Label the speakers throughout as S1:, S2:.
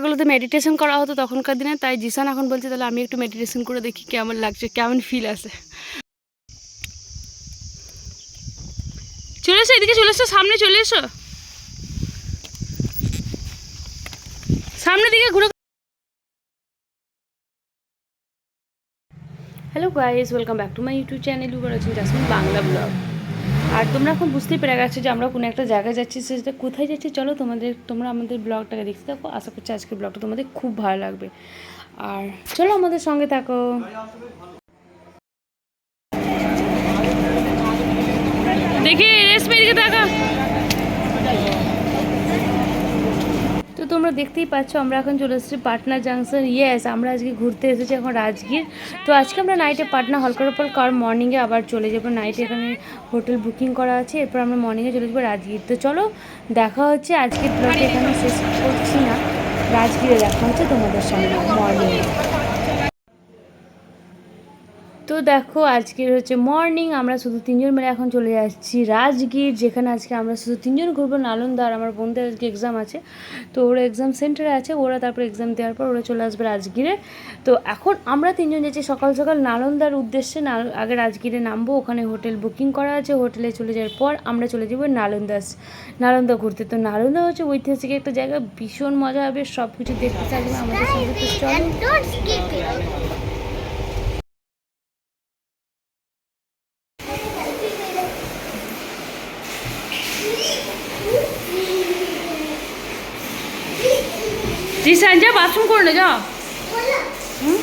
S1: ওগুলোতে মেডিটেশন করা হতো তখনকার দিনে, তাই জিসান এখন বলছে, তাহলে আমি একটু মেডিটেশন করে দেখি কেমন লাগছে, কেমন ফিল আছে। চলে এসো, এদিকে চলে এসো, সামনে চলে এসো। সামনের দিকে ঘুরে hello guys welcome back to my YouTube channel Bangla blog আর তোমরা এখন বুঝতেই পেরে গেছো যে আমরা কোনো একটা জায়গায় যাচ্ছি সেটা কোথায় যাচ্ছি, চলো তোমাদের, তোমরা আমাদের ব্লগটাকে দেখতে থাকো। আশা করছি আজকের ব্লগটা তোমাদের খুব ভালো লাগবে। আর চলো আমাদের সঙ্গে থাকো। দেখি, রেশমি দিকে তোমরা দেখতেই পাচ্ছ, আমরা এখন চলে এসেছি পাটনা জাংশন ইয়েস আমরা আজকে ঘুরতে এসেছি এখন রাজগীর। তো আজকে আমরা নাইটে পাটনা হল করার পর কার মর্নিংয়ে আবার চলে যাব। নাইটে এখানে হোটেল বুকিং করা আছে, এরপর আমরা মর্নিংয়ে চলে যাব রাজগীর। তো চলো, দেখা হচ্ছে আজকে ব্লগে এখানে শেষ করছি না। রাজগীরে দেখা হচ্ছে তোমাদের সঙ্গে মর্নিংয়ে তো দেখো, আজকের হচ্ছে মর্নিং আমরা শুধু তিনজন মিলে এখন চলে যাচ্ছি রাজগীর, যেখানে আজকে আমরা শুধু তিনজন ঘুরবো, নালন্দা আর আমার বোনদের আজকে এক্সাম আছে। তো ওরা এক্সাম সেন্টারে আছে, ওরা তারপর এক্সাম দেওয়ার পর ওরা চলে আসবে রাজগীরে। তো এখন আমরা তিনজন যাচ্ছি সকাল সকাল নালন্দার উদ্দেশ্যে, নাল আগে রাজগীরে নামবো, ওখানে হোটেল বুকিং করা আছে, হোটেলে চলে যাওয়ার পর আমরা চলে যাব নালন্দাস নালন্দা ঘুরতে। তো নালন্দা হচ্ছে ঐতিহাসিক একটা জায়গা, ভীষণ মজা হবে সব কিছু দেখতে চাইবে আমাদের সঙ্গে, তো চলো।
S2: જીસાન જા બાથરૂમ
S1: કોણ જા હમ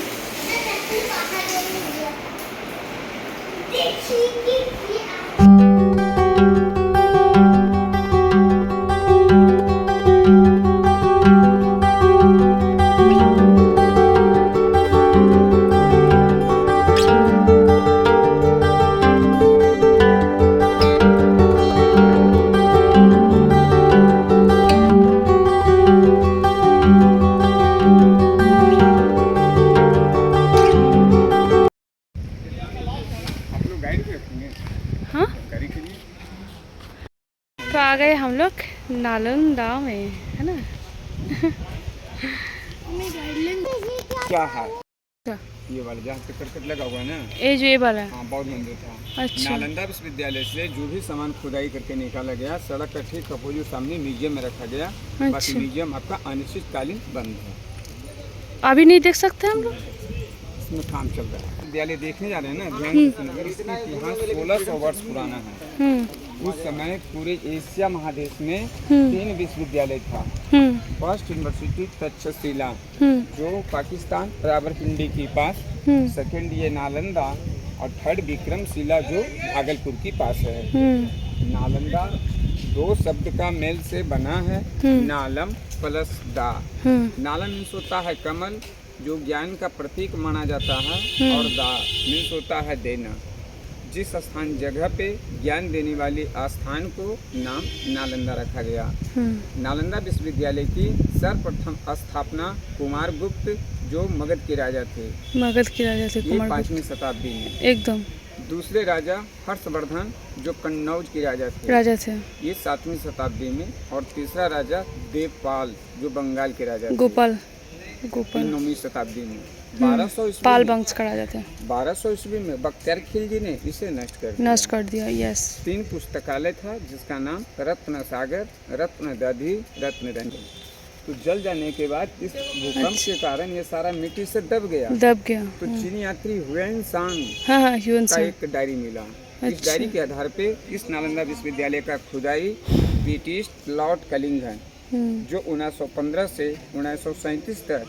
S1: हम लोग नालंदा में है ना?
S2: क्या है? ये वाला जहाँ पे करकट लगा हुआ है ना?
S1: ये जो ये वाला? हाँ
S2: बौद्ध मंदिर था।
S1: अच्छा।
S2: नालंदा विश्वविद्यालय से जो भी सामान खुदाई करके निकाला गया सड़क का ठीक अपोजिट सामने म्यूज़ियम में रखा गया। अच्छा। बाकी
S1: अच्छा।
S2: म्यूज़ियम आपका अनिश्चितकालीन बंद है।
S1: अभी नहीं देख सकते हम लोग?
S2: इसमें काम चल रहा है। विद्यालय देखने जा रहे हैं ना ध्यान इसका इतिहास सोलह सौ वर्ष पुराना है।
S1: हम्म।
S2: उस समय पूरे एशिया महादेश में
S1: हम्म।
S2: तीन विश्वविद्यालय था।
S1: हम्म।
S2: फ़र्स्ट यूनिवर्सिटी तक्षशिला
S1: हम्म।
S2: जो पाकिस्तान रावलपिंडी के पास। सेकेंड ये नालंदा और थर्ड विक्रमशिला जो भागलपुर के पास है। नालंदा दो शब्द का मेल से बना है। नालम प्लस दा। नालम मीन्स होता है कमल जो ज्ञान का प्रतीक माना जाता है। और दा मीन्स होता है देना। जिस स्थान जगह पे ज्ञान देने वाले स्थान को नाम नालंदा रखा गया।
S1: हम्म।
S2: नालंदा विश्वविद्यालय की सर्वप्रथम स्थापना कुमार गुप्त जो मगध के राजा थे।
S1: मगध के राजा थे
S2: ये पांचवी शताब्दी में।
S1: एकदम।
S2: दूसरे राजा हर्षवर्धन जो कन्नौज के राजा थे।
S1: राजा थे।
S2: ये सातवीं शताब्दी में। और तीसरा राजा देवपाल जो बंगाल के राजा
S1: गोपाल। गोपाल।
S2: नौवीं शताब्दी में। बारह सौ
S1: पाल
S2: ईस्वी में।
S1: वंश का राजा थे
S2: बारह सौ ईस्वी में बख्तियार खिलजी ने इसे नष्ट कर दिया।
S1: नष्ट कर दिया यस
S2: तीन पुस्तकालय था जिसका नाम रत्न सागर रत्न दधि रत्न रंजन तो जल जाने के बाद इस भूकंप
S1: अच्छा।
S2: के कारण ये सारा मिट्टी से दब गया।
S1: दब गया
S2: तो चीनी यात्री हुएन सांग
S1: हाँ हाँ
S2: का एक डायरी मिला। इस
S1: अच्छा।
S2: डायरी के आधार पे इस नालंदा विश्वविद्यालय का खुदाई ब्रिटिश लॉर्ड कलिंगन
S1: हम्म।
S2: जो 1915 से 1937 तक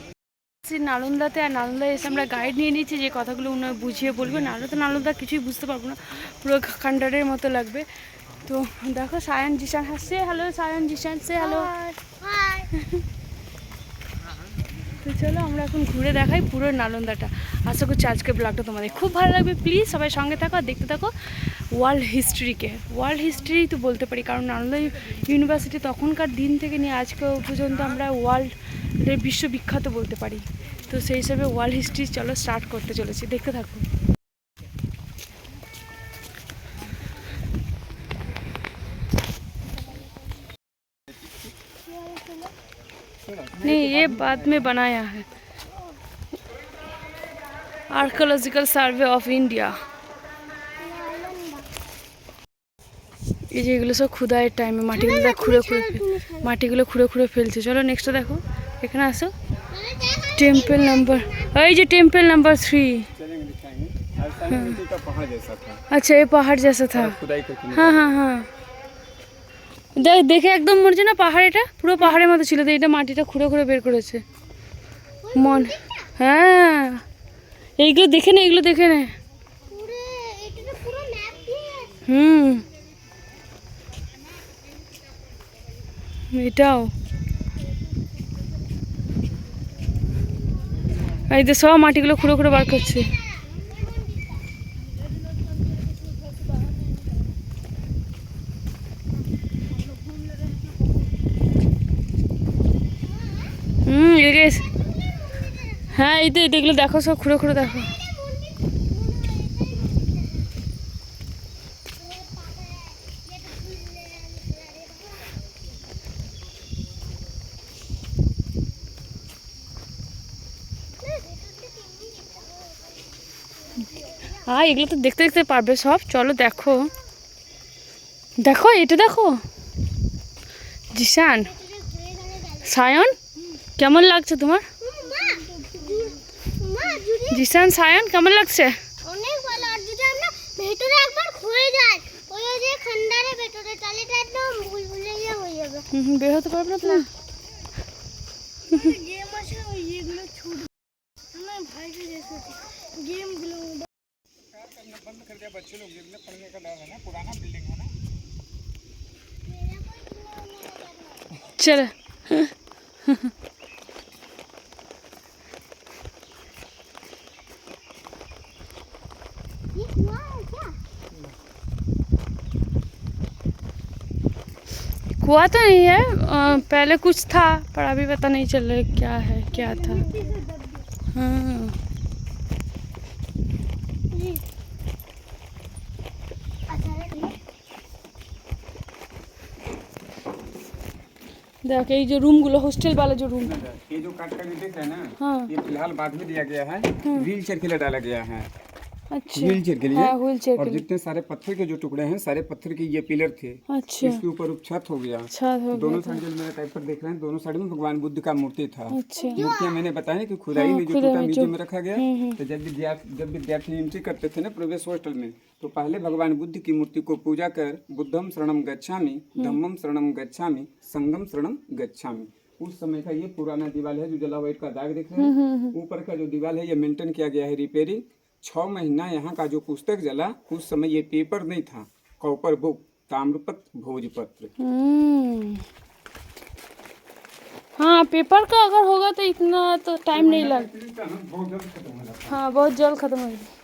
S1: নালন্দাতে আর নালন্দা এসে আমরা গাইড নিয়ে নিয়েছি যে কথাগুলো উনি বুঝিয়ে বলবে। নাহলে তো নালন্দা কিছুই বুঝতে পারব না পুরো খান্ডারের মতো লাগবে। তো দেখো সায়ন জিশান হাসছে hello Sayan Zishan say
S3: hello.
S1: তো চলো আমরা এখন ঘুরে দেখাই পুরো নালন্দাটা। আশা করছি আজকের ব্লগটা তোমাদের খুব ভালো লাগবে। প্লিজ সবাই সঙ্গে থাকো আর দেখতে থাকো। ওয়ার্ল্ড হিস্ট্রিকে ওয়ার্ল্ড হিস্ট্রি তো বলতে পারি কারণ নালন্দা ইউনিভার্সিটি তখনকার দিন থেকে নিয়ে আজকে পর্যন্ত আমরা ওয়ার্ল্ডের বিশ্ববিখ্যাত বলতে পারি তো সেই হিসাবে ওয়ার্ল্ড হিস্ট্রি চলো স্টার্ট করতে চলেছি দেখতে থাকো नहीं
S4: ये बाद में बनाया है आर्कोलॉजिकल সার্ভে অফ ইন্ডিয়া এই যে এগুলো সব খুদায়ের টাইমে মাটিগুলো খুঁড়ে খুঁড়ে মাটিগুলো খুঁড়ে খুঁড়ে ফেলছে। চলো নেক্সটটা দেখো। এখানে আসো। টেম্পল নাম্বার এই যে টেম্পল নাম্বার থ্রি আচ্ছা এই পাহাড়
S2: জেসা থা।
S4: হ্যাঁ হ্যাঁ হ্যাঁ। দেখ দেখে একদম মরছে না পাহাড় এটা? পুরো পাহাড়ের মতো ছিল তো এটা মাটিটা খুঁড়ে খুঁড়ে বের করেছে। মন হ্যাঁ। এইগুলো দেখে নে এগুলো দেখে নে। হুম। এটাও। এই যে সব মাটিগুলো খুঁড়ে খুঁড়ে বার করছে। হুম হ্যাঁ এই তো এগুলো দেখো, সব খুঁড়ো খুঁড়ে দেখো। হ্যাঁ এগুলো তো দেখতে দেখতে পারবে সব। চলো দেখো। দেখো এটা দেখো। জিশান সায়ন কেমন লাগছে তোমার? জিশান সায়ন কেমন লাগছে?
S3: অনেক ভালো। আর যদি আমরা ভেতরে একবার খুঁড়ে যাই ওই যে খান্ডারে ভেতরে তাহলে একদম ভুলভুলে হয়ে যাবে।
S4: হুম হুম, বের হতে পারবে না তুমি
S2: बच्चे लोग गिरने पड़ने का डर है ना, पुराना बिल्डिंग है ना।
S3: है क्या
S4: कुआ तो नहीं है पहले कुछ था, पर अभी पता नहीं चल रहा क्या है, क्या था। हाँ
S3: जी अच्छा रे
S4: देख ये जो रूम गुलो हॉस्टल वाला जो रूम।
S2: ये जो काट रहे हैं ना
S4: हाँ।
S2: ये फ़िलहाल बाद में दिया गया है। व्हील चेयर के लिए डाला गया है।
S4: अच्छा।
S2: व्हील चेयर के लिए।
S4: हाँ व्हील चेयर
S2: और जितने सारे पत्थर के जो टुकड़े हैं सारे पत्थर के ये पिलर थे।
S4: अच्छा।
S2: इसके ऊपर उपछत हो गया।
S4: हो
S2: दोनों साइड जो मेरा टाइप पर देख रहे हैं दोनों साइड में भगवान बुद्ध का मूर्ति था।
S4: अच्छा।
S2: मूर्तियाँ मैंने बताया कि खुदाई
S4: हाँ,
S2: में जो टूटा
S4: में
S2: म्यूज़ियम में रखा गया
S4: हम्म, हम्म।
S2: तो जब विद्यार्थी जब विद्यार्थी एंट्री करते थे ना प्रवेश हॉस्टल में तो पहले भगवान बुद्ध की मूर्ति को पूजा कर बुद्धम शरणम गच्छामि धम्मम शरणम गच्छामि संगम शरणम गच्छामि। उस समय का ये पुराना दीवार है जो जला व्हाइट का दाग देख रहे हैं। ऊपर का जो दीवार है ये मेंटेन किया गया है रिपेयरिंग छह महीना यहाँ का जो पुस्तक जला उस समय ये पेपर नहीं था। कॉपर बुक ताम्रपत्र भोजपत्र।
S4: हम्म। हाँ पेपर का अगर होगा तो इतना तो टाइम नहीं लगता
S2: बहुत जल्द खत्म हो जाता
S4: हाँ। बहुत जल्द खत्म हो जाएगा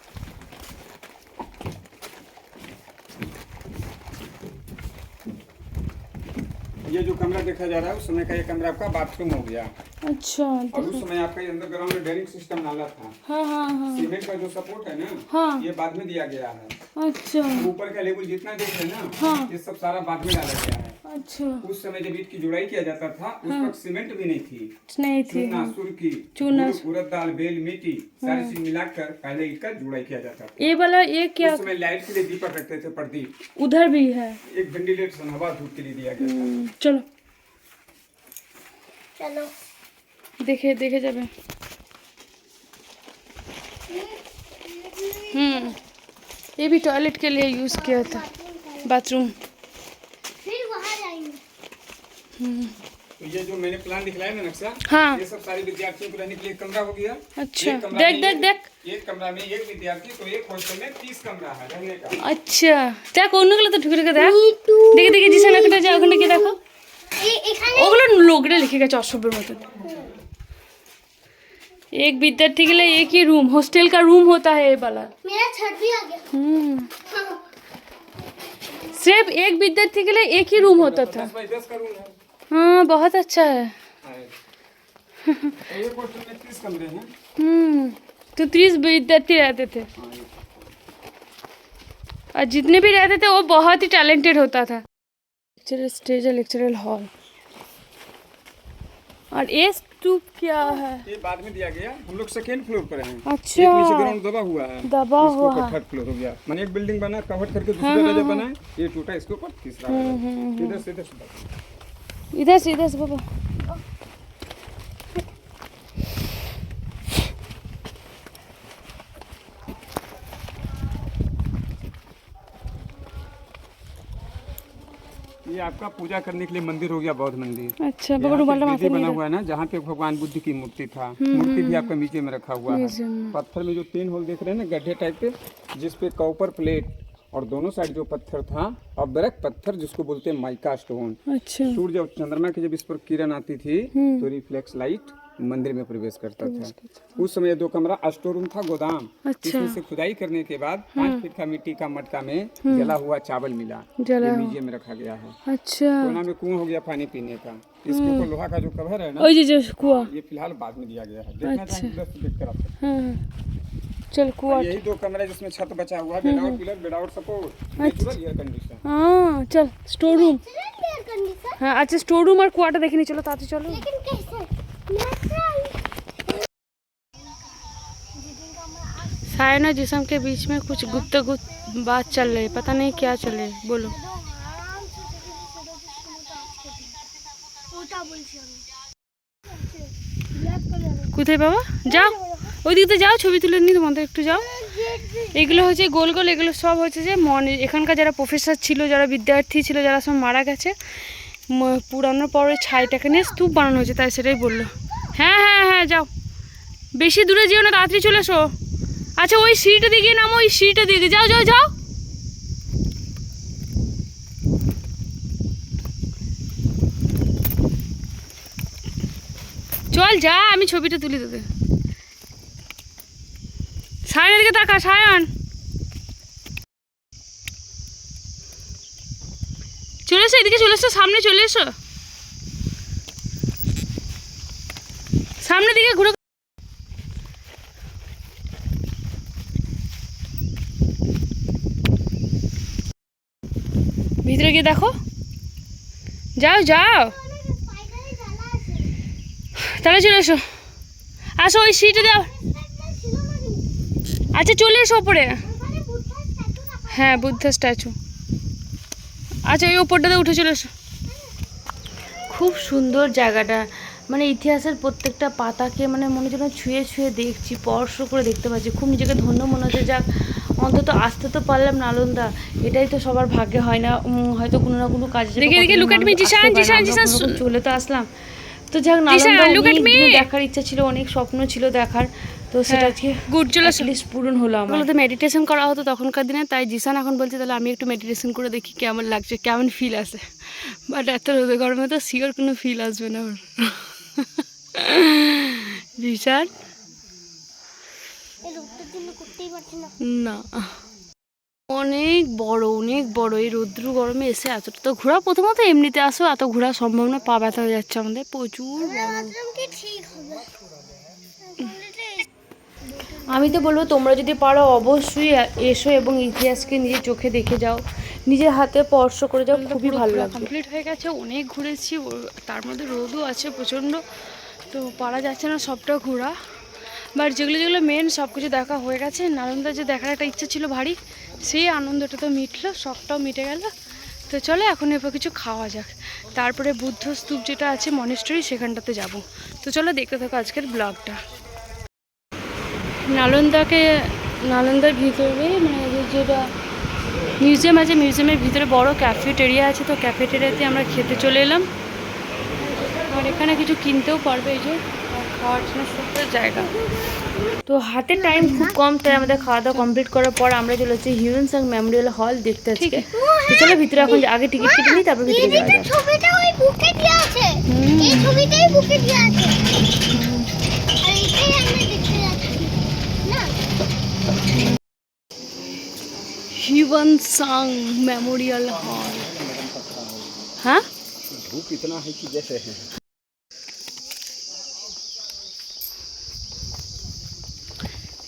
S2: ये जो कमरा देखा जा रहा है उस समय का ये कमरा आपका बाथरूम हो गया।
S4: अच्छा
S2: और उस समय आपका अंदर अंडरग्राउंड में ड्रेनिंग सिस्टम नाला था।
S4: हाँ हाँ हाँ।
S2: सीमेंट का जो सपोर्ट है ना
S4: हाँ।
S2: ये बाद में दिया गया है।
S4: अच्छा।
S2: ऊपर का लेवल जितना देख रहे हैं ना
S4: हाँ।
S2: ये सब सारा बाद में डाला गया है।
S4: अच्छा।
S2: उस समय जब ईट की जुड़ाई किया जाता था उस हाँ। वक्त सीमेंट भी नहीं थी।
S4: नहीं थी।
S2: चूना सुर्खी
S4: चूना।
S2: उड़द दाल बेल मिट्टी हाँ। सारी चीज़ मिलाकर पहले ईट का जुड़ाई किया जाता था।
S4: ये वाला ये क्या?
S2: उसमें लाइट के लिए दीपक रखते थे प्रदीप।
S4: उधर भी है।
S2: एक वेंटिलेशन हवा धूप के लिए दिया गया था।
S4: हम्म, चलो।
S3: चलो।
S4: देखे देखे जब। हम्म ये भी टॉयलेट के लिए यूज़ किया था। बाथरूम
S2: तो ये जो मैंने प्लान दिखलाया ना नक्शा
S4: हाँ
S2: ये सब सारे विद्यार्थियों को रहने के लिए एक कमरा हो गया
S4: अच्छा
S2: एक कमरा
S4: देख
S2: में
S4: देख
S2: एक-
S4: देख
S2: एक कमरा में एक विद्यार्थी तो एक हॉस्टल में तीस कमरा है रहने का
S4: আচ্ছা দেখ অন্যগুলো তো ঢুকে ঢুকে দেখ দেখে দেখে জিসান একটা যা ওখানে গিয়ে দেখো
S3: ए- এখানে
S4: ওগুলো লোকরা লিখে গেছে অসভ্যের মতন एक विद्यार्थी के लिए एक ही रूम हॉस्टल का रूम होता है ये वाला
S3: मेरा छत भी आ गया
S4: हम्म
S3: हाँ,
S4: सिर्फ एक विद्यार्थी के लिए एक ही रूम होता था
S2: है
S4: हाँ बहुत अच्छा है।
S2: है। और में तीस कमरे हैं।
S4: हम्म तो तीस विद्यार्थी रहते थे।
S2: हाँ,
S4: और जितने भी रहते थे वो बहुत ही टैलेंटेड होता था। लेक्चरल स्टेज और लेक्चरल हॉल और ये
S1: स्तूप क्या है?
S2: ये बाद में दिया गया। हम लोग सेकेंड फ्लोर पर हैं।
S1: अच्छा।
S2: एक नीचे ग्राउंड दबा हुआ है।
S1: दबा हुआ है।
S2: थर्ड फ्लोर हो गया। मैंने एक बिल्डिंग बना कवर करके दूसरा दर्जा बना ये टूटा इसके ऊपर तीसरा वाला। इधर से इधर
S1: इधर से इधर से पापा
S2: ये आपका पूजा करने के लिए मंदिर हो गया बौद्ध मंदिर।
S1: अच्छा
S2: पे बना हुआ है ना जहाँ पे भगवान बुद्ध की मूर्ति था। मूर्ति भी आपका नीचे में रखा हुआ है। पत्थर में जो तीन होल देख रहे हैं ना गड्ढे टाइप के जिसपे कॉपर प्लेट और दोनों साइड जो पत्थर था और ब्रैक पत्थर जिसको बोलते हैं माइका स्टोन।
S1: अच्छा।
S2: सूर्य और चंद्रमा की जब इस पर किरण आती थी तो रिफ्लेक्स लाइट मंदिर में प्रवेश करता था। उस समय दो कमरा स्टोर रूम था गोदाम।
S1: अच्छा।
S2: इसमें से खुदाई करने के बाद पाँच फीट का मिट्टी का मटका में जला हुआ चावल मिला।
S1: जला
S2: म्यूज़ियम में रखा गया है।
S1: अच्छा।
S2: कोना में कुआँ हो गया पानी पीने का। इसके ऊपर लोहा का जो कवर है ना
S1: जी जो कुआ।
S2: ये फ़िलहाल बाद में दिया गया है। देखना चाहेंगे उधर से देख कर आप सकते
S1: हाँ हाँ। चल कुआ
S2: हैं। यही दो कमरे जिसमें छत बचा हुआ है without pillar without support natural air condition
S1: हाँ चल स्टोर रूम
S3: एयर कंडीशन
S1: हाँ अच्छा स्टोर रूम और कुआटा देखने चलो ताते चलो
S3: लेकिन कैसे नेचुरल
S1: सायना जिसम के बीच में कुछ गुप्त गुप्त बात चल रही है पता नहीं क्या चल रही है बोलो
S3: আরাম ওটা বলছি আমি ব্ল্যাক কালার
S1: কোথায় বাবা যাও ওইদিকে তো যাও, ছবি তুলে নিয়ে তোমাদের একটু যাও। এগুলো হচ্ছে গোল গোল, এগুলো সব হচ্ছে যে মনে, এখানকার যারা প্রফেসর ছিল, যারা বিদ্যার্থী ছিল, যারা সব মারা গেছে পুরানোর পরে ছাইটাকে নিয়ে স্তূপ বানানো হয়েছে, তাই সেটাই বলল। হ্যাঁ হ্যাঁ হ্যাঁ যাও। বেশি দূরে যেও না, তাড়াতাড়ি চলে এসো। আচ্ছা ওই সিঁড়িটা দিকে নামো, ওই সিঁড়িটা দিকে যাও যাও যাও। চল, যা, আমি ছবিটা তুলি তোদের। সায়নের দিকে তাকা, সায়ন। চলে এসো, এদিকে চলে এসো, সামনে চলে এসো। সামনের দিকে ঘুরে ভিতরে গিয়ে দেখো। যাও যাও। তাহলে চলে এসো। আসো, ওই সিটে দাও
S3: একটা ছিল না কিন্তু
S1: আচ্ছা চলে এসো ওপরে। হ্যাঁ বুদ্ধ স্ট্যাচু আচ্ছা ওই ওপরটাতে উঠে চলে এসো। খুব সুন্দর জায়গাটা। মানে ইতিহাসের প্রত্যেকটা পাতাকে মানে মনে যেন ছুঁয়ে ছুঁয়ে দেখছি স্পর্শ করে দেখতে পাচ্ছি। খুব নিজেকে ধন্য মনে হচ্ছে। যাক অন্তত আসতে তো পারলাম নালন্দা এটাই তো সবার ভাগ্যে হয় না। হয়তো কোনো না কোনো কাজে চলে তো আসলাম। তো যাক নালন্দা. দেখার ইচ্ছা ছিল অনেক স্বপ্ন ছিল দেখার। তো সেটা আজকে
S4: গুড চলে এসো।
S1: লিস্ট পূরণ হলো আমার।
S4: বলতে মেডিটেশন করা হতো তখনকার দিনে তাই জিসান এখন বলছে তাহলে আমি একটু মেডিটেশন করে দেখি কেমন লাগছে কেমন ফিল আসে। বাট এত রোদে গরমে তো শিওর কোনো ফিল আসবে না ওর জিসান?
S3: না।
S4: না। অনেক বড় অনেক বড়। এই রৌদ্র গরমে এসে এতটা তো ঘোরা প্রথমত এমনিতে আসো এত ঘোরা সম্ভব না পা ব্যথা হয়ে যাচ্ছে আমাদের প্রচুর বড়।
S3: ঠিক হবে?
S1: আমি তো বলব তোমরা যদি পারো অবশ্যই এসো এবং ইতিহাসকে নিজের চোখে দেখে যাও। নিজের হাতে স্পর্শ করে যাও খুবই ভালো লাগবে।
S4: কমপ্লিট হয়ে গেছে অনেক ঘুরেছি ও- তার মধ্যে রোদও আছে প্রচণ্ড তো পারা যাচ্ছে না সবটা ঘোরা। বাট যেগুলো যেগুলো মেন সব কিছু দেখা হয়ে গেছে। নালন্দা যে দেখার একটা ইচ্ছা ছিল ভারী সেই আনন্দটা তো মিটলো শখটাও মিটে গেল। তো চলো এখন এরপর কিছু খাওয়া যাক। তারপরে বুদ্ধ স্তূপ যেটা আছে মনেস্টরি সেখানটাতে যাব। তো চলো দেখতে থাকো আজকের ব্লগটা নালন্দাকে নালন্দার ভিতরে মানে যেটা মিউজিয়াম আছে মিউজিয়ামের ভিতরে বড় ক্যাফেটেরিয়া আছে তো ক্যাফেটেরিয়াতে আমরা খেতে চলে এলাম। আর এখানে কিছু কিনতেও পারবে এই যে খাওয়ার জন্য সুন্দর জায়গা।
S1: তো হাতে টাইম খুব কম তাই আমাদের খাওয়া দাওয়া কমপ্লিট করার পর আমরা চলে যাচ্ছি হিউম্যান সাং মেমোরিয়াল হল দেখতে আজকে। তো চলো ভিতরে এখন আগে টিকিট কেটে নিই তারপর ভিতরে যাওয়া
S3: ছবিটা ওই বুকে দেওয়া আছে। এই ছবিটাই বুকে দেওয়া আছে। আর এটাই আমরা দেখতে যাচ্ছি না
S4: হিউয়ান সাং মেমোরিয়াল হল হ্যাঁ
S2: धूप इतना है कि जैसे है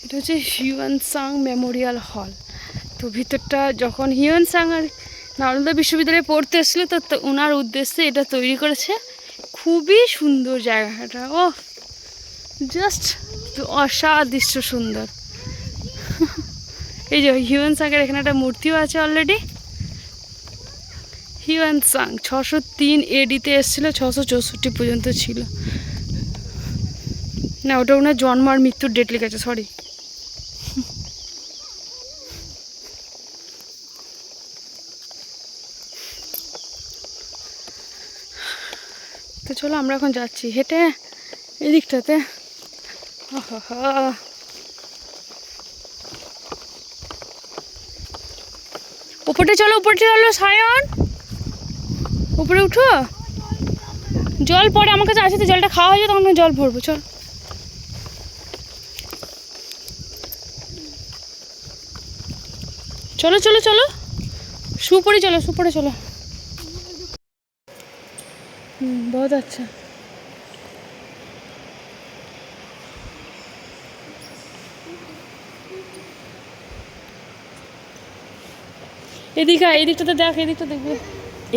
S4: এটা হচ্ছে হিউয়ান সাং মেমোরিয়াল হল তো ভিতরটা যখন হিউয়ান সাং আর নালন্দা বিশ্ববিদ্যালয়ে পড়তে এসেছিলো তো তো ওনার উদ্দেশ্যে এটা তৈরি করেছে খুবই সুন্দর জায়গাটা ও জাস্ট অসাদৃশ্য সুন্দর এই যে হিউয়েন সাংয়ের এখানে একটা মূর্তিও আছে অলরেডি হিউয়েন সাং, ছশো তিন এডিতে এসেছিল, ছশো চৌষট্টি পর্যন্ত ছিল। না, ওটা ওনার জন্ম আর মৃত্যুর ডেট লিখেছে সরি তো চলো আমরা এখন যাচ্ছি, হেঁটে এদিকটাতে। উপরে চলো উপরে চলো, সায়ন। উপরে উঠো। জল পরে আমার কাছে আসে তো জলটা খাওয়া হয়ে যাবে, তখন জল ভরবো, চল। চলো চলো চলো। সুপরে চলো সুপরে চলো। হুম বহুত এদিকে এদিকটাতে দেখ এদিকটা দেখবে।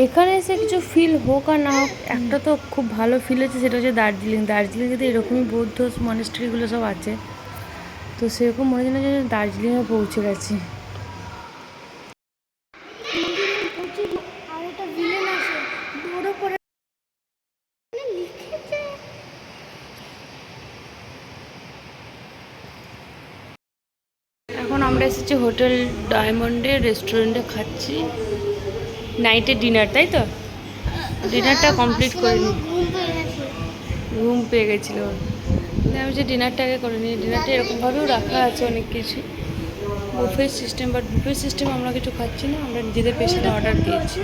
S1: এখানে এসে কিছু ফিল হোক আর না হোক একটা তো খুব ভালো ফিল হচ্ছে সেটা হচ্ছে দার্জিলিং। দার্জিলিংয়ে তো এরকমই বৌদ্ধ মনেস্ট্রিগুলো সব আছে। তো সেরকম মনে হয় না যে দার্জিলিংয়ে পৌঁছে গেছি
S3: আর একটা ভিলেন আছে বড় করে লিখেছে
S1: এখন আমরা এসেছি হোটেল ডায়মন্ডে রেস্টুরেন্টে খাচ্ছি। নাইটে ডিনার, তাই তো? ডিনারটা কমপ্লিট করে নি।
S3: ঘুম পেয়ে গেছে
S1: গেছিল। আমি যে ডিনারটা আগে করে নিই। ডিনারটা এরকমভাবেও রাখা আছে অনেক কিছু। Buffet system, but buffet system আমরা কিছু খাচ্ছি না। আমরা নিজেদের পেছনে অর্ডার দিয়েছি।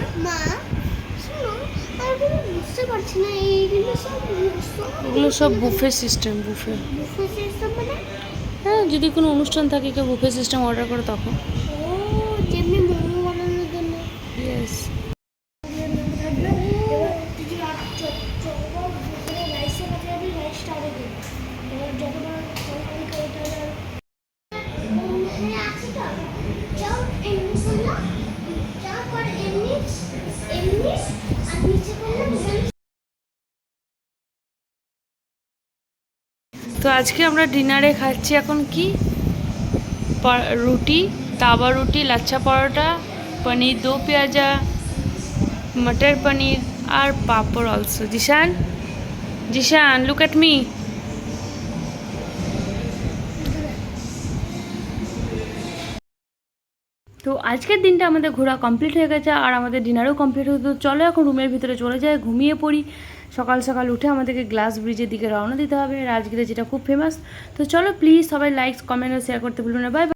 S1: এগুলো সব buffet system, buffet.
S3: Buffet system মানে
S1: যদি কোনো অনুষ্ঠান থাকে কেউ বুফে সিস্টেম অর্ডার করে তখন? তো আজকে আমরা ডিনারে খাচ্ছি এখন কি? রুটি, তাওয়া রুটি, লাচ্ছা পরোটা, পনির, দো পেঁয়াজা, মটর পনির আর papad also. Zeeshan? Zeeshan look at me তো আজকের দিনটা আমাদের ঘোরা কমপ্লিট হয়ে গেছে আর আমাদের ডিনারও কমপ্লিট হতো চলো এখন রুমের ভিতরে চলে যায় ঘুমিয়ে পড়ি। সকাল সকাল উঠে আমাদেরকে গ্লাস ব্রিজের দিকে রওনা দিতে হবে। রাজগীরে যেটা খুব ফেমাস তো চলো প্লিজ সবাই লাইক কমেন্ট আর শেয়ার করতে ভুলবেন না। বাই